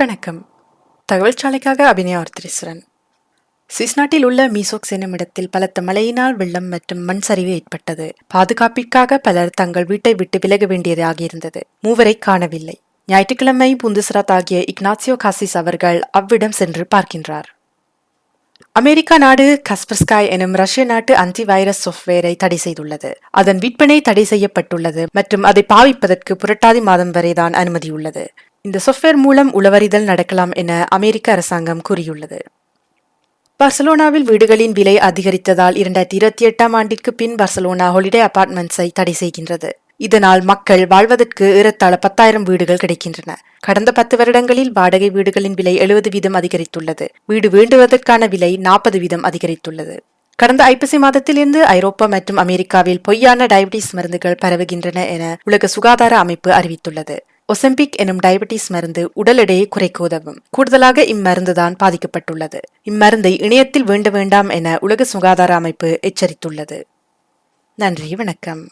வணக்கம். தகவல் சாலைக்காக அபிநயா ஒருத்தரீஸ்வரன் சுவிஸ் நாட்டில் உள்ள மீசோக்ஸ் என்னும் இடத்தில் பலத்த மழையினால் வெள்ளம் மற்றும் மண் சரிவு ஏற்பட்டது. பாதுகாப்பிற்காக பலர் தங்கள் வீட்டை விட்டு விலக வேண்டியதாக இருந்தது மூவரை காணவில்லை. ஞாயிற்றுக்கிழமை புந்துசராத் ஆகிய இக்னாசியோ காசிஸ் அவர்கள் அவ்விடம் சென்று பார்க்கின்றார். அமெரிக்கா நாடு கஸ்பர்ஸ்காய் எனும் ரஷ்ய நாட்டு அந்தி வைரஸ் சாஃப்ட்வேரை தடை செய்துள்ளது. அதன் விற்பனை தடை செய்யப்பட்டுள்ளது மற்றும் அதை பாவிப்பதற்கு புரட்டாதி மாதம் வரைதான் அனுமதி உள்ளது இந்த சாஃப்ட்வேர் மூலம் உளவறிதல் நடக்கலாம் என அமெரிக்க அரசாங்கம் கூறியுள்ளது. பார்சலோனாவில் வீடுகளின் விலை அதிகரித்ததால் இரண்டாயிரத்தி இருபத்தி எட்டாம் ஆண்டிற்கு பின் பார்சலோனா ஹாலிடே அபார்ட்மெண்ட்ஸை தடை செய்கின்றது. இதனால் மக்கள் வாழ்வதற்கு ஏறத்தாழ பத்தாயிரம் வீடுகள் கிடைக்கின்றன. கடந்த பத்து வருடங்களில் வாடகை வீடுகளின் விலை எழுபது வீதம் அதிகரித்துள்ளது. வீடு வேண்டுவதற்கான விலை நாற்பது வீதம் அதிகரித்துள்ளது. கடந்த ஐப்பசி மாதத்திலிருந்து ஐரோப்பா மற்றும் அமெரிக்காவில் பொய்யான டயபிட்டிஸ் மருந்துகள் பரவுகின்றன என உலக சுகாதார அமைப்பு அறிவித்துள்ளது. ஒசம்பிக் எனும் டயபெட்டிஸ் மருந்து உடல் எடையை குறைக்க உதவும். கூடுதலாக இம்மருந்து தான் பாதிக்கப்பட்டுள்ளது. இம்மருந்தை இணையத்தில் வேண்ட வேண்டாம் என உலக சுகாதார அமைப்பு எச்சரித்துள்ளது. நன்றி வணக்கம்.